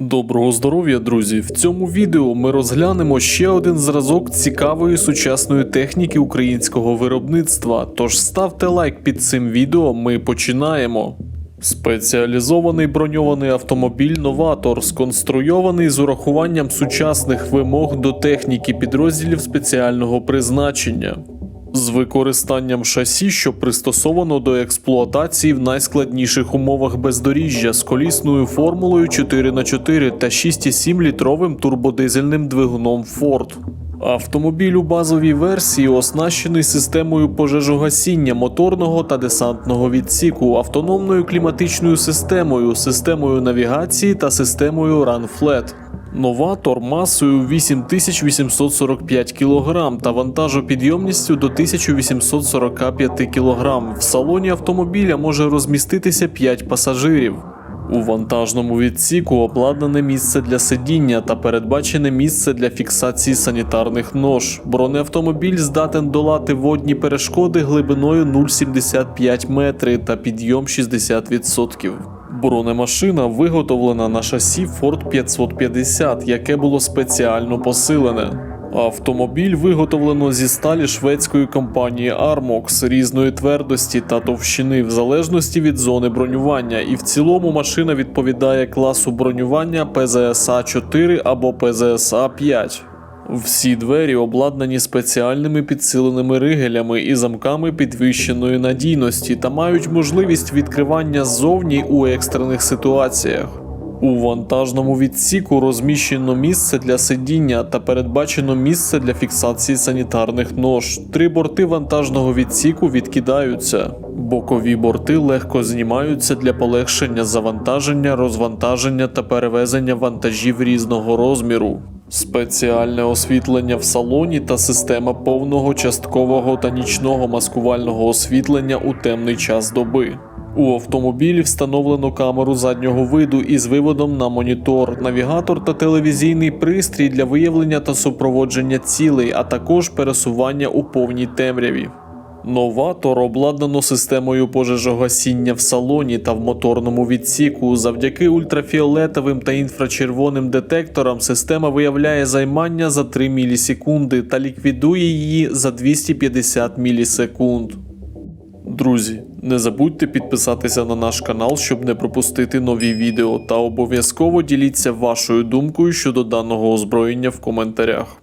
Доброго здоров'я, друзі! В цьому відео ми розглянемо ще один зразок цікавої сучасної техніки українського виробництва. Тож ставте лайк під цим відео, ми починаємо. Спеціалізований броньований автомобіль Новатор сконструйований з урахуванням сучасних вимог до техніки підрозділів спеціального призначення. З використанням шасі, що пристосовано до експлуатації в найскладніших умовах бездоріжжя з колісною формулою 4х4 та 6,7 літровим турбодизельним двигуном Ford. Автомобіль у базовій версії оснащений системою пожежогасіння моторного та десантного відсіку, автономною кліматичною системою, системою навігації та системою RunFlat. Новатор масою 8845 кг та вантажопідйомністю до 1845 кг. В салоні автомобіля може розміститися 5 пасажирів. У вантажному відсіку обладнане місце для сидіння та передбачене місце для фіксації санітарних нож. Бронеавтомобіль здатен долати водні перешкоди глибиною 0,75 метри та підйом 60%. Бронемашина виготовлена на шасі Ford 550, яке було спеціально посилене. Автомобіль виготовлено зі сталі шведської компанії Armox різної твердості та товщини в залежності від зони бронювання, і в цілому машина відповідає класу бронювання PZSA 4 або PZSA 5. Всі двері обладнані спеціальними підсиленими ригелями і замками підвищеної надійності та мають можливість відкривання ззовні у екстрених ситуаціях. У вантажному відсіку розміщено місце для сидіння та передбачено місце для фіксації санітарних нож. Три борти вантажного відсіку відкидаються. Бокові борти легко знімаються для полегшення завантаження, розвантаження та перевезення вантажів різного розміру. Спеціальне освітлення в салоні та система повного часткового та нічного маскувального освітлення у темний час доби. У автомобілі встановлено камеру заднього виду із виводом на монітор, навігатор та телевізійний пристрій для виявлення та супроводження цілей, а також пересування у повній темряві. Новатор обладнано системою пожежогасіння в салоні та в моторному відсіку. Завдяки ультрафіолетовим та інфрачервоним детекторам система виявляє займання за 3 мілісекунди та ліквідує її за 250 мілісекунд. Друзі, не забудьте підписатися на наш канал, щоб не пропустити нові відео, та обов'язково діліться вашою думкою щодо даного озброєння в коментарях.